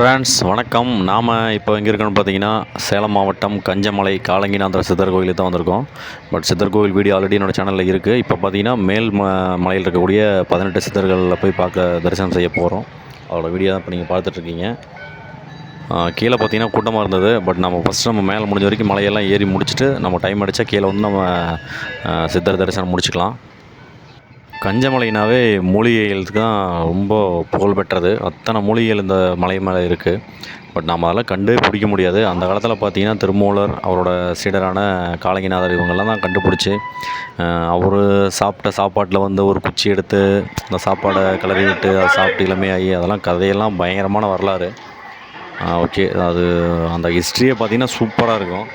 Friends வணக்கம். நாம் இப்போ எங்கே இருக்கோம்னு பார்த்தீங்கன்னா சேலம் மாவட்டம் கஞ்சமலை காலங்கிநாதர் சித்தர் கோயிலுக்கு தான் வந்திருக்கோம். பட் சித்தர் கோயில் வீடியோ ஆல்ரெடி என்னோடய சேனலில் இருக்குது இப்போ பார்த்தீங்கன்னா மேல் ம மலையில் இருக்கக்கூடிய பதினெட்டு சித்தர்களில் போய் பார்க்க தரிசனம் செய்ய போகிறோம் அதோட வீடியோ தான் இப்போ நீங்கள் பார்த்துட்ருக்கீங்க கீழே பார்த்தீங்கன்னா கூட்டமாக இருந்தது. பட் நம்ம ஃபஸ்ட் நம்ம மேலே முடிஞ்ச வரைக்கும் மலையெல்லாம் ஏறி முடிச்சுட்டு நம்ம டைம் அடித்தா கீழே வந்து நம்ம சித்தர் தரிசனம் முடிச்சுக்கலாம். கஞ்சமலைனாவே மூலிகைகளுக்கு தான் ரொம்ப புகழ் பெற்றது. அத்தனை மூலிகைகள் இந்த மலை மேலே இருக்குது பட் நம்ம அதெல்லாம் கண்டே பிடிக்க முடியாது. அந்த காலத்தில் பார்த்தீங்கன்னா திருமூலர் அவரோட சீடரான காலங்கிநாதர் இவங்கெல்லாம் தான் கண்டுபிடிச்சி அவர் சாப்பிட்ட சாப்பாட்டில் வந்து ஒரு குச்சி எடுத்து அந்த சாப்பாடை கிளறி விட்டு அதை சாப்பிட்டு இளமையாகி அதெல்லாம் கதையெல்லாம் பயங்கரமான வரலாறு. ஓகே. அது அந்த ஹிஸ்ட்ரியை பார்த்திங்கன்னா சூப்பராக இருக்கும்.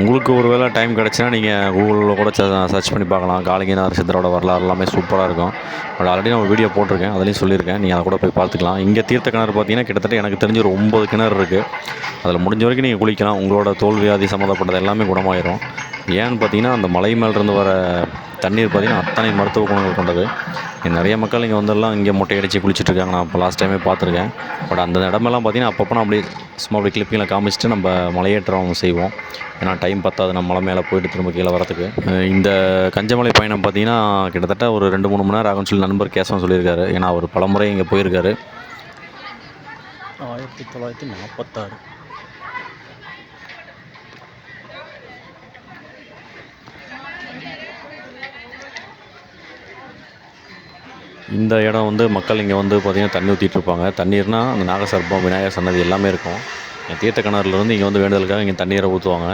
உங்களுக்கு ஒரு வேளை டைம் கிடச்சுன்னா நீங்கள் கூகுளில் கூட சர்ச் பண்ணி பார்க்கலாம். காளிங்கநாதர் சித்தரோட வரலாறு எல்லாமே சூப்பராக இருக்கும். பட் ஆல்ரெடி நான் ஒரு வீடியோ போட்டிருக்கேன். அதுலேயும் சொல்லியிருக்கேன். நீங்கள் அதை கூட போய் பார்த்துக்கலாம். இங்கே தீர்த்த கிணறு பார்த்தீங்கன்னா கிட்டத்தட்ட எனக்கு தெரிஞ்ச ஒரு ஒம்பது கிணறு இருக்குது அதில் முடிஞ்ச வரைக்கும் நீங்கள் குளிக்கலாம். உங்களோட தோல்வியாதி சம்மந்தப்பட்டது எல்லாமே குணமாயிரும். ஏன்னு பார்த்தீங்கன்னா அந்த மலை மேலேருந்து வர தண்ணீர் பார்த்திங்கன்னா அத்தனை மருத்துவ குணங்கள் கொண்டது. நிறைய மக்கள் இங்கே வந்தெல்லாம் இங்கே மொட்டை அடித்து குளிச்சுட்டு இருக்காங்க நான் இப்போ லாஸ்ட் டைமே பார்த்துருக்கேன். பட் அந்த இடமெல்லாம் பார்த்தீங்கன்னா அப்பப்போ நான் அப்படியே சும்மா அப்படி கிளிப்பிங்கில் காமிச்சிட்டு நம்ம மலையேற்றம் செய்வோம். ஏன்னா டைம் பத்தாது நம்ம மலை மேலே போயிட்டு திரும்ப கீழே வரத்துக்கு இந்த கஞ்சமலை பயணம் பார்த்தீங்கன்னா கிட்டத்தட்ட ஒரு ரெண்டு மூணு மணி நேரம் ஆகும்னு சொல்லி நண்பர் கேசவன் சொல்லியிருக்காரு. ஏன்னா அவர் பலமுறை இங்கே போயிருக்காரு. ஆயிரத்தி தொள்ளாயிரத்தி நாற்பத்தாறு இந்த இடம் வந்து மக்கள் இங்கே வந்து பார்த்திங்கன்னா தண்ணி ஊற்றிட்டு இருப்பாங்க. தண்ணீர்னா அந்த நாகசர்பம் விநாயகர் சன்னதி எல்லாமே இருக்கும். தீர்த்த கிணறுலேருந்து இங்கே வந்து வேண்டுதலுக்காக இங்கே தண்ணீரை ஊற்றுவாங்க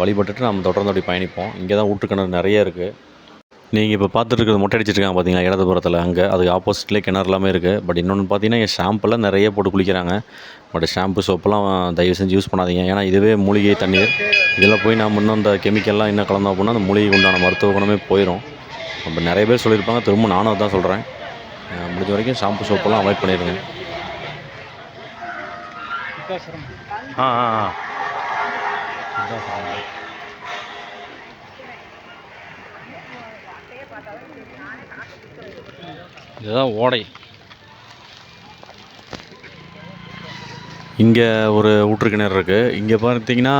வழிபட்டுட்டு நம்ம தொடர்ந்து அப்படி பயணிப்போம். இங்கே தான் ஊற்றுக்கிணறு நிறைய இருக்குது நீங்கள் இப்போ பார்த்துட்டு மொட்டை அடிச்சிருக்காங்க பார்த்தீங்களா இடதுபுறத்தில் அங்கே. அதுக்கு ஆப்போசிட்லேயே கிணறு எல்லாமே இருக்குது பட் இன்னொன்று பார்த்தீங்கன்னா இங்கே ஷாம்பெல்லாம் நிறைய போட்டு குளிக்கிறாங்க. பட் ஷாம்பு சோப்பெல்லாம் தயவு செஞ்சு யூஸ் பண்ணாதீங்க. ஏன்னா இதுவே மூலிகை தண்ணீர். இதில் போய் நம்ம இன்னும் அந்த கெமிக்கல்லாம் இன்னும் கலந்தோம் அப்படின்னா அந்த மூலிகை உண்டான மருத்துவ குணமே போயிடும் அப்போ நிறைய பேர் சொல்லியிருப்பாங்க. திரும்ப நானும் அதான் சொல்கிறேன் முடிஞ்ச வரைக்கும் ஷாம்பு சோப்பெல்லாம் அவாய்ட் பண்ணிடுங்க ஆ ஆ ஆ. இதுதான் ஓடை. இங்கே ஒரு ஊற்று கிணறு இருக்குது இங்கே பார்த்தீங்கன்னா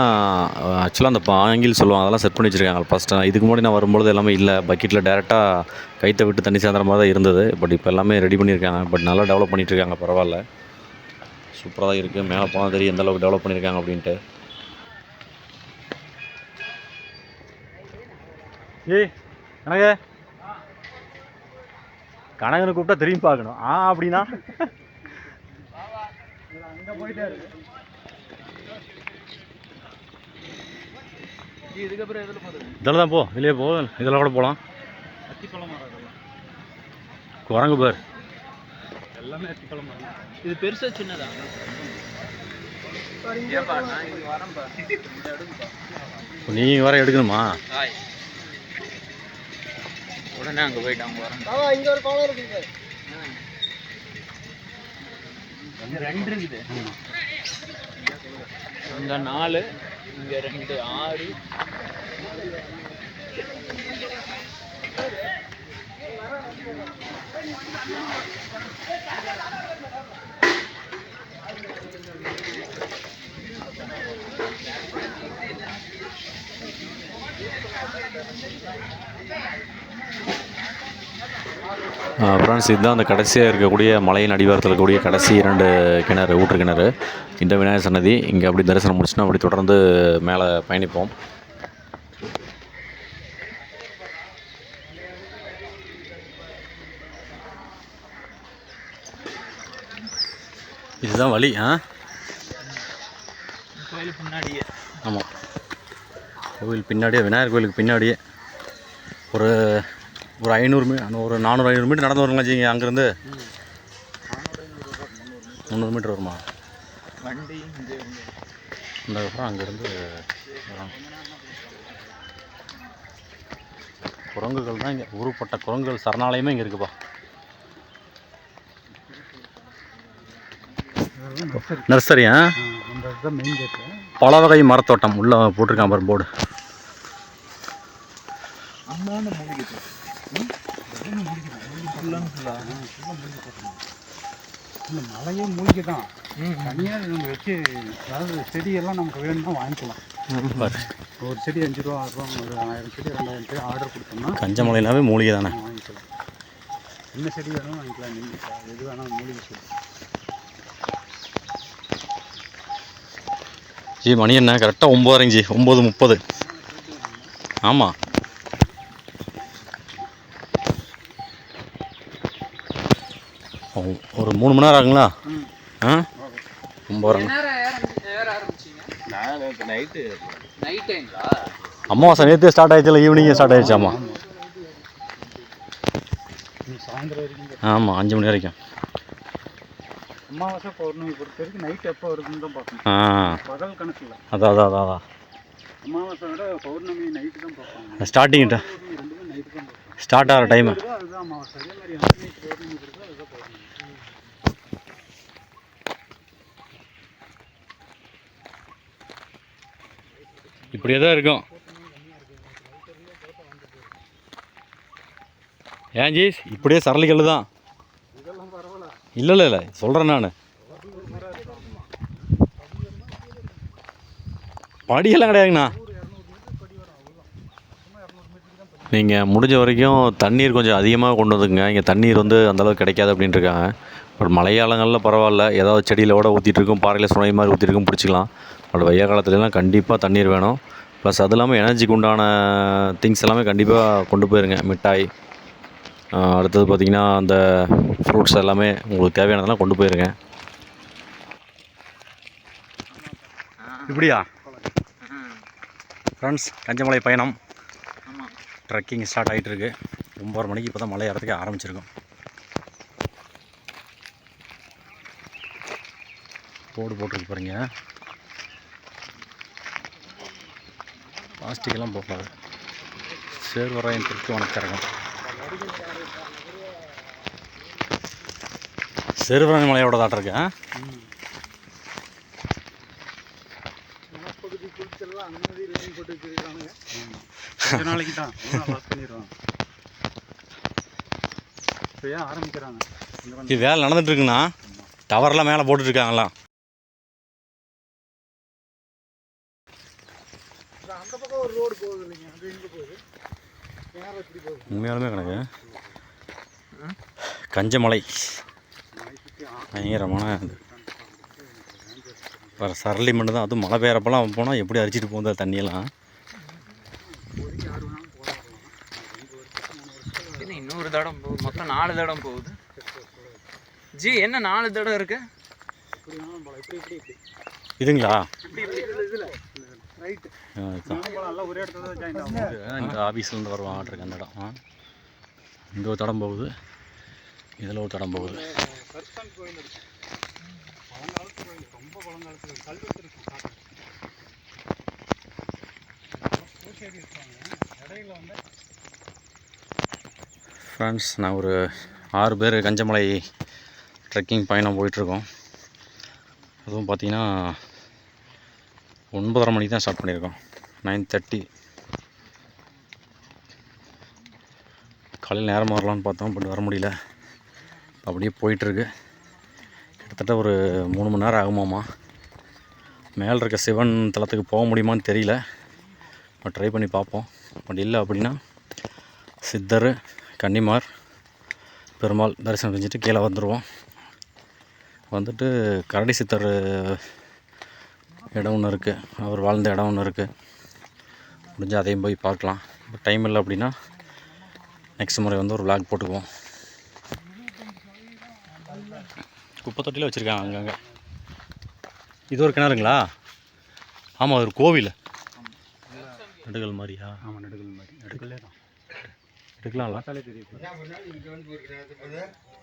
ஆக்சுவலாக அந்த ஆங்கில் சொல்லுவாங்க அதெல்லாம் செட் பண்ணி வச்சுருக்காங்க. ஃபஸ்ட்டு இதுக்கு முன்னாடி நான் வரும்பொழுது எல்லாமே இல்லை. பக்கெட்டில் டேரெக்டாக கைத்தை விட்டு தண்ணி சேர்ந்துற மாதிரி தான் இருந்தது. பட் இப்போ எல்லாமே ரெடி பண்ணியிருக்காங்க. பட் நல்லா டெவலப் பண்ணிகிட்ருக்காங்க இருக்காங்க. பரவாயில்ல. சூப்பராக தான் இருக்குது மேலே போனால் தெரியும் எந்த அளவுக்கு டெவலப் பண்ணியிருக்காங்க அப்படின்ட்டு. ஏய் கனக. கனகனை கூப்பிட்டா திரும்பி பார்க்கணும். ஆ அப்படின்னா? இதில் தான் போ. இதுலேயே போ. இதில் கூட போகலாம் குரங்கு பேர். எல்லாமே அத்திப்பழம் இது பெருசா சின்னதா? நீங்கள் வர எடுக்கணுமா? ஹாய் உடனே அங்க போயிட்டு அவங்க வரேன் இங்க ஒரு குளம் இருக்குது இங்க. ரெண்டு இருக்குது. அங்க நாலு இங்கே ரெண்டு ஆறு. ஃப்ரெண்ட்ஸ் இதுதான் அந்த கடைசியாக இருக்கக்கூடிய மலையின் அடிவாரத்தில் இருக்கக்கூடிய கடைசி இரண்டு கிணறு ஊற்று கிணறு. இந்த விநாயகர் சன்னதி. இங்கே அப்படி தரிசனம் முடிச்சுன்னா அப்படி தொடர்ந்து மேலே பயணிப்போம். இதுதான் வழி ஆ? கோயிலுக்கு முன்னாடியே ஆமாம் கோவில் பின்னாடியே விநாயகர் கோயிலுக்கு பின்னாடியே ஒரு ஒரு ஐநூறு மீ ஒரு நானூறு ஐநூறு மீட்டர் நடந்து வருங்களா ஜிங்க அங்கேருந்து. முந்நூறு மீட்டர் வருமா? வண்டி அதுக்கப்புறம் அங்கேருந்து குரங்குகள் தான் இங்கே உருப்பட்ட குரங்குகள் சரணாலயமே இங்கே இருக்குப்பா. நர்சரியா பல வகை மரத்தோட்டம் உள்ளே போட்டிருக்கான் பாரு போர்டு அந்தாண்ட மூலிகை இந்த மலையே மூலிகை தான் தனியாக நம்ம வச்சு அதாவது செடியெல்லாம் நமக்கு வேணும்னா வாங்கிக்கலாம். ஒரு செடி அஞ்சு ரூபா ஆறு ரூபா ஒரு ஆயிரம் செடி ரெண்டாயிரம் செடி ஆர்டர் கொடுத்தோம்னா கஞ்சமலைனாவே மூலிகை தானே வாங்கிக்கலாம். என்ன செடி வேணும் வாங்கிக்கலாம் நீங்கள் எது வேணாலும் மூலிகை செடி ஜி மணி என்ன? கரெக்டாக ஒம்பதரைங்க ஜி ஒம்பது முப்பது. ஆமாம் ஒரு மூணு மணி நேரம் ஆகுங்களா? ஆ? நைட் டைங்களா அமாவாசை நேற்று ஸ்டார்ட் ஆயிடுச்சுல ஈவினிங்கே ஸ்டார்ட் ஆயிடுச்சு ஆமாம் அஞ்சு மணி வரைக்கும். அமாவாசை பௌர்ணமி பொறுத்த வரைக்கும் நைட் எப்போ வருதுன்னு தான் பார்க்கணும். பகல் அதான் அதான் அதான் அதான் அமாவாசை விட பௌர்ணமி நைட்டு தான் பார்ப்பாங்க. ஸ்டார்டிங் ஸ்டார்ட் ஆகிற டைமு அதுதான் அமாவாசை அதே மாதிரி பௌர்ணமி அதுதான் பௌர்ணமி. இப்படியே தான் இருக்கும். ஏன் ஜீஸ்? இப்படியே சரளிகள் தான். இல்லை இல்லை இல்லை. சொல்கிறேன் நான். படியெல்லாம் கிடையாதுங்கண்ணா. நீங்கள் முடிஞ்ச வரைக்கும் தண்ணீர் கொஞ்சம் அதிகமாக கொண்டு வந்துங்க இங்கே தண்ணீர் வந்து அந்தளவுக்கு கிடைக்காது அப்படின்ட்டு பட் மழைக்காலங்களில் பரவாயில்ல. ஏதாவது செடியில் கூட ஊற்றிட்டு இருக்கும் பாறையில் சுனை மாதிரி ஊற்றிட்டு இருக்கும் பிடிச்சிக்கலாம். பட் வெய்ய காலத்துலலாம் கண்டிப்பாக தண்ணீர் வேணும். ப்ளஸ் அது இல்லாமல் எனர்ஜிக்கு உண்டான திங்ஸ் எல்லாமே கண்டிப்பாக கொண்டு போயிருங்க. மிட்டாய் அடுத்தது பார்த்திங்கன்னா அந்த ஃப்ரூட்ஸ் எல்லாமே உங்களுக்கு தேவையானதெல்லாம் கொண்டு போயிருங்க. இப்படியா? ஃப்ரெண்ட்ஸ் கஞ்சமலை பயணம். ட்ரெக்கிங் ஸ்டார்ட் ஆகிட்டு இருக்கு ஒம்பது மணிக்கு இப்போ தான் மலை ஏறதுக்கு ஆரம்பிச்சிருக்கோம். போர்டு போட்டிருக்கு பாருங்க. பிளாஸ்டிக் எல்லாம் போகக்கூடாது சேர்வராயன் தெற்கு வணக்கரகம் சேர்வராயன் மலையோட தாட்டம் இருக்கு நாளைக்கு தான். ஆரம்பிக்கிறாங்க? இது வேலை நடந்துட்டு இருக்குண்ணா. டவர்லாம் மேலே போட்டுட்ருக்காங்களாம் அந்த பக்கம் ஒரு ரோடு போகுது இல்லைங்க அது எங்கே போகுது நேரம் எப்படி போகுது உண்மையாலுமே கணக்கு. கஞ்சமலை. பயங்கரமான இது. வேறு சரளி மட்டும் தான். அதுவும் மழை பெய்யறப்பெல்லாம் போனால் எப்படி அரிச்சிட்டு போகுது தண்ணியெல்லாம்? இன்னொரு தடம் போகுது மொத்தம் நாலு தடம் போகுது. ஜி என்ன நாலு தடம் இருக்கு? இதுங்களா? இந்த ஆஃபீஸ்லேருந்து வருவான் ஆட்ருக்கு அந்த இடம். இங்கே ஒரு தடம் போகுது. இதில் ஒரு தடம் போகுது. ஃப்ரெண்ட்ஸ் நான் ஒரு ஆறு பேர் கஞ்சமலை ட்ரெக்கிங் பயணம் போயிட்டுருக்கோம் அதுவும் பார்த்தீங்கன்னா ஒன்பதரை மணிக்கு தான் ஸ்டார்ட் பண்ணியிருக்கோம். நைன் தேர்ட்டி காலையில் நேரமாக வரலான்னு பார்த்தோம் பட் வர முடியல. அப்படியே போயிட்டுருக்கு. கிட்டத்தட்ட ஒரு மூணு மணி நேரம் ஆகுமாம்மா மேலே இருக்க சிவன் தலத்துக்கு போக முடியுமான்னு தெரியல. பட் ட்ரை பண்ணி பார்ப்போம். பட் இல்லை அப்படின்னா சித்தர் கன்னிமார் பெருமாள் தரிசனம் செஞ்சுட்டு கீழே வந்துடுவோம் வந்துட்டு கரடி சித்தர் இடம் ஒன்று இருக்குது அவர் வாழ்ந்த இடம் ஒன்று இருக்குது முடிஞ்சால் அதையும் போய் பார்க்கலாம். இப்போ டைம் இல்லை அப்படின்னா நெக்ஸ்ட் முறை வந்து ஒரு vlog போட்டுக்குவோம். குப்பை தொட்டியில் வச்சுருக்காங்க அங்கங்கே. இது ஒரு கிணறுங்களா? ஆமாம் அது ஒரு கோவில். நடுகள் மாதிரியா? ஆமாம் நடுகள் மாதிரி. நடுகளே தான். எடுக்கலாம்ல.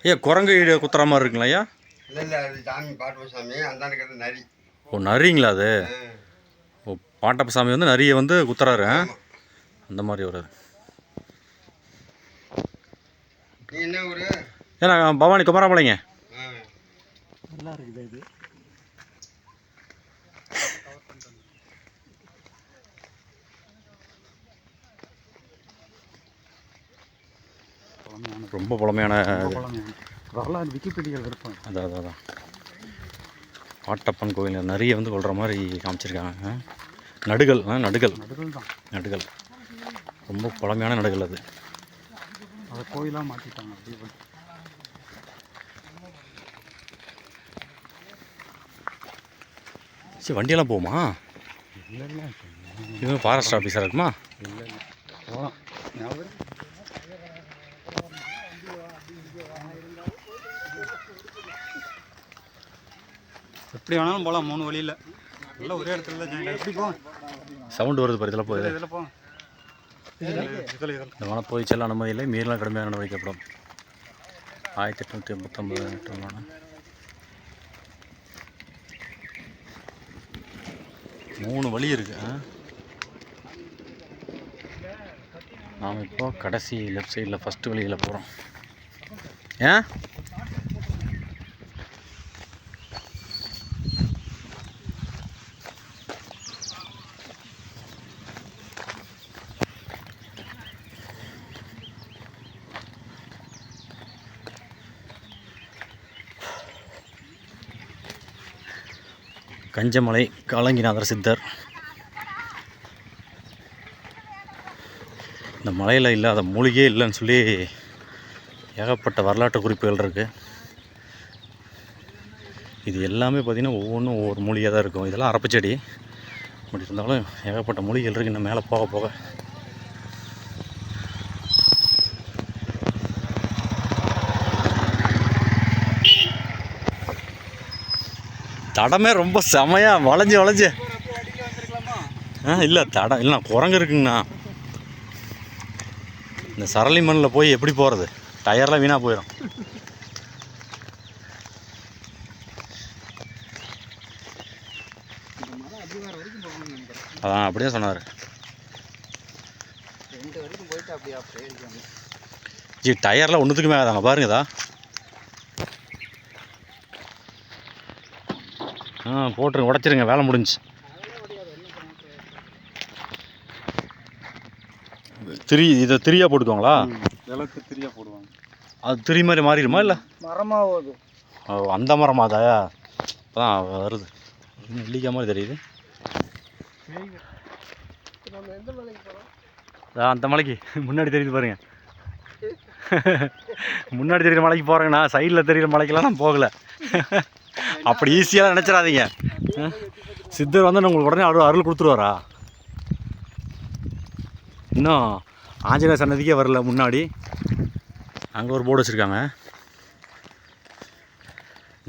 ஏ குரங்கு குத்துற மாதிரி இருக்குங்களா ஐயா? இல்லை இல்லை அது சாமி பாட்டு சாமி. கிட்ட நரி. ஓ நரிங்களா அது? ஓ பாட்டப்ப சாமி வந்து நரியை வந்து குத்துறாரு? அந்த மாதிரி ஒரு நீ என்ன ஊரு? ஏன்னா பவானி குமாரபாளையங்க ஆ. நல்லா இருக்குது இது. பழமையான ரொம்ப பழமையான ரொம்ப பழமையான வரலாறு விக்கிபீடியாவில் இருப்பாங்க அதான் அதான் அதான். பாட்டப்பன் கோயில் நிறைய வந்து கொள்கிற மாதிரி காமிச்சிருக்காங்க. நடுகள் நடுகள் நடுகள். தான் நடுகள். ரொம்ப பழமையான நடுகள் அது. அதை கோயிலாக மாற்றிட்டாங்க. சரி வண்டியெல்லாம் போகுமா? இல்லை இல்லை இது ஃபாரஸ்ட் ஆஃபீஸராக இருக்குமா இல்லை இல்லை போகலாம் ஞாபகம் இருக்கு? எப்படி வேணாலும் போகலாம் மூணு வழியில். எல்லாம் ஒரே இடத்துல தான் ஆகி- எப்படி போங்க சவுண்டு வருது பாரு இதில் போகுது. இதில் போங்க இதில் இதில் இதில் இந்த வனப்பகுதி செல்ல அனுமதியில்லை மீறலாம் கடுமையாக நடவடிக்கப்படும். ஆயிரத்தி எட்நூற்றி எண்பத்தொம்பது எட்டுமான மூணு வழி இருக்கு ஆ? நாம் இப்போ கடைசி லெஃப்ட் சைடில் ஃபஸ்ட்டு வழியில் போகிறோம் ஏன்? கஞ்சமலை காலங்கிநாதர் சித்தர். இந்த மலையில் இல்லாத மூலிகையே இல்லைன்னு சொல்லி ஏகப்பட்ட வரலாற்று குறிப்புகள் இருக்குது இது எல்லாமே பார்த்திங்கன்னா ஒவ்வொன்றும் ஒவ்வொரு மூலிகையாக தான் இருக்கும். இதெல்லாம் அரப்புச்செடி. அப்படி இருந்தாலும் ஏகப்பட்ட மூலிகைகள் இருக்குது இன்னும் மேலே போக போக. தடமே ரொம்ப செமையாக வளைஞ்சு வளைஞ்சு. ஆ இல்லை தடம் இல்லை குரங்கு இருக்குங்கண்ணா. இந்த சரளி மண்ணில் போய் எப்படி போகிறது டயர்லாம் வீணாக போயிடும் அதான் அப்படியே சொன்னார். ஜி டயர்லாம் ஒன்றுத்துக்குமே ஆகாதாங்க பாருங்கதா ஆ போட்டுருங்க உடச்சிருங்க வேலை முடிஞ்சு. திரி இதை திரியாக போட்டுக்குவாங்களா? விளக்கு திரியாக போடுவாங்க. அது திரி மாதிரி மாறிடுமா இல்லை? மரமாக போகுது ஓ அந்த மரமாதா அதான் வருது. நெல்லிக்காய் மாதிரி தெரியுது. அந்த மலைக்கு. முன்னாடி தெரியுது பாருங்க. முன்னாடி தெரியுற மலைக்கு போகிறேங்கண்ணா சைடில் தெரியுற மலைக்கெல்லாம் நான் போகலை. அப்படி ஈஸியாக நினச்சிடாதீங்க? சித்தர் வந்து உங்களுக்கு உடனே அருள் அருள் கொடுத்துருவாரா? இன்னும் ஆஞ்சநேயர் சன்னதிக்கே வரல முன்னாடி. அங்கே ஒரு போர்டு வச்சுருக்காங்க.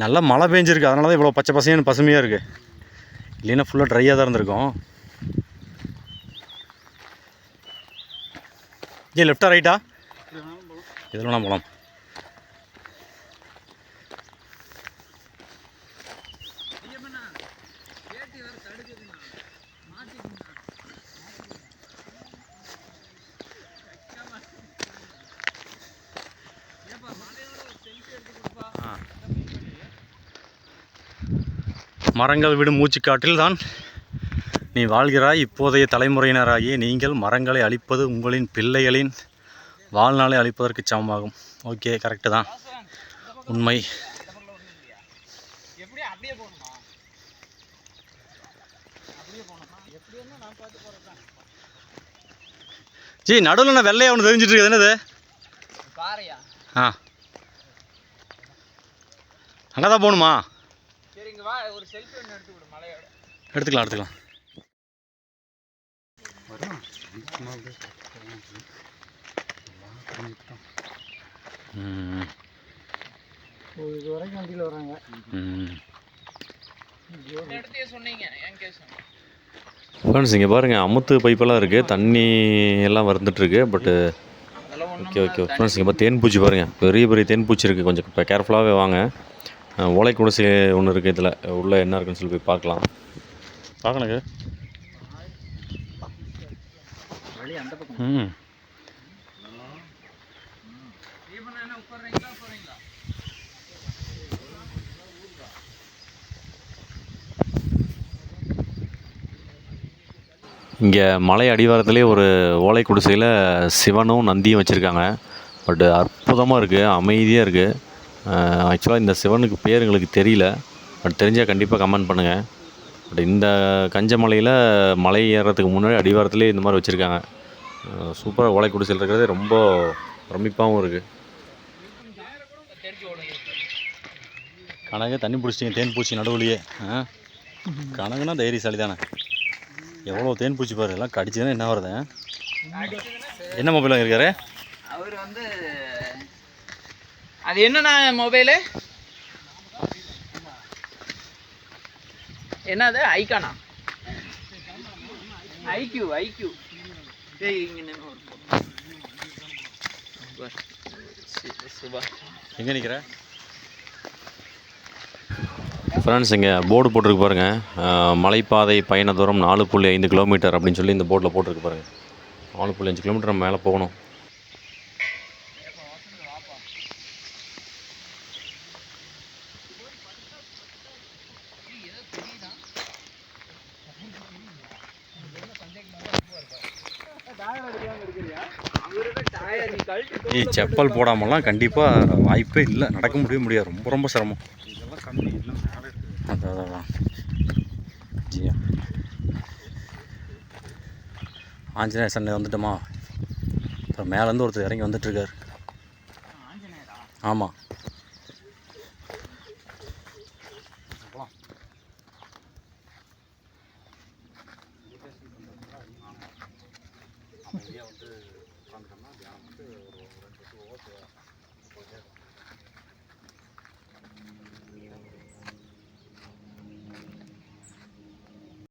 நல்லா மழை பெஞ்சிருக்கு. அதனால தான் இவ்வளோ பச்சை பசைன்னு பசுமையாக இருக்குது இல்லைன்னா ஃபுல்லாக ட்ரையாக தான் இருந்திருக்கும். ஏ லெஃப்டா ரைட்டா இதில் வேணால் போகலாம் மரங்கள் விடும் மூச்சுக்காற்றில் தான் நீ வாழ்கிறாய். இப்போதைய தலைமுறையினராகிய நீங்கள் மரங்களை அழிப்பது உங்களின் பிள்ளைகளின் வாழ்நாளை அழிப்பதற்கு சமமாகும். ஓகே கரெக்டு தான். உண்மை. ஜி நடுவில் நான் வெள்ளையா ஒன்று தெரிஞ்சிட்டு இருக்குது என்னது? ஆ. அங்கே தான் போகணுமா? வா ஒரு செல்ஃபி ஒன்று எடுத்து விடு மலையோட. எடுத்துக்கலாம் எடுத்துக்கலாம். இது வரைக்கும் வண்டியில் வராங்க. சொன்னீங்க என் கேஸ் ஃப்ரெண்ட்ஸ் இங்கே பாருங்கள் அமுத்து பைப்பெல்லாம் இருக்குது தண்ணி எல்லாம் வந்துட்டுருக்கு பட்டு ஓகே ஓகே ஃப்ரெண்ட்ஸ் இங்கே தேன் பூச்சி பாருங்கள் பெரிய பெரிய தேன் பூச்சி இருக்குது கொஞ்சம் இப்போ கேர்ஃபுல்லாகவே வாங்க. ஓலை குடிசை ஒன்று இருக்குது இதில். உள்ளே என்ன இருக்குன்னு சொல்லி போய் பார்க்கலாம். பார்க்கணுங்க. ம். இங்கே மலை அடிவாரத்திலே ஒரு ஓலை குடிசையில் சிவனும் நந்தியும் வச்சுருக்காங்க. பட் அற்புதமாக இருக்குது அமைதியாக இருக்குது ஆக்சுவலாக இந்த சிவனுக்கு பேர் எங்களுக்கு தெரியல. பட் தெரிஞ்சால் கண்டிப்பாக கமெண்ட் பண்ணுங்கள் பட் இந்த கஞ்சமலையில் மலை ஏறுறதுக்கு முன்னாடி அடிவாரத்துலேயே இந்த மாதிரி வச்சுருக்காங்க. சூப்பராக ஓலை குடிசையில் இருக்கிறது ரொம்ப பிரமிப்பாகவும் இருக்குது கணக்கு தண்ணி பிடிச்சிங்க தேன் பூச்சி நடுவுலையே. ஆ? கனகுனா தைரியசாலி தானே எவ்வளோ தேன் பூச்சி பாரு எல்லாம் கடிச்சதுன்னா என்ன வருது என்ன மொபைல் வாங்கியிருக்காரு? அவர் வந்து அது என்னண்ணா மொபைலு என்னது? ஐக்கானா ஐக்யூ ஐக்யூ. சுபா. எங்கே நிற்கிற ஃப்ரெண்ட்ஸ் இங்கே போர்டு போட்டிருக்கு பாருங்கள் மலைப்பாதை பயண தூரம் நாலு புள்ளி ஐந்து கிலோமீட்டர் அப்படின்னு சொல்லி இந்த போர்டில் போட்டிருக்கு பாருங்கள் நாலு புள்ளி அஞ்சு கிலோமீட்டர் நம்ம மேலே போகணும் டயர் நீ கழட்டி ஏய் செப்பல் போடாமலாம் கண்டிப்பாக வாய்ப்பே இல்லை. நடக்க முடிய முடியாது. ரொம்ப ரொம்ப சிரமம். கம்மி அதான், அதான். ஜியா. ஆஞ்சநேயர் சண்டை வந்துட்டோமா? அப்புறம் மேலேருந்து ஒருத்தர் இறங்கி வந்துட்டுருக்கார். ஆமாம்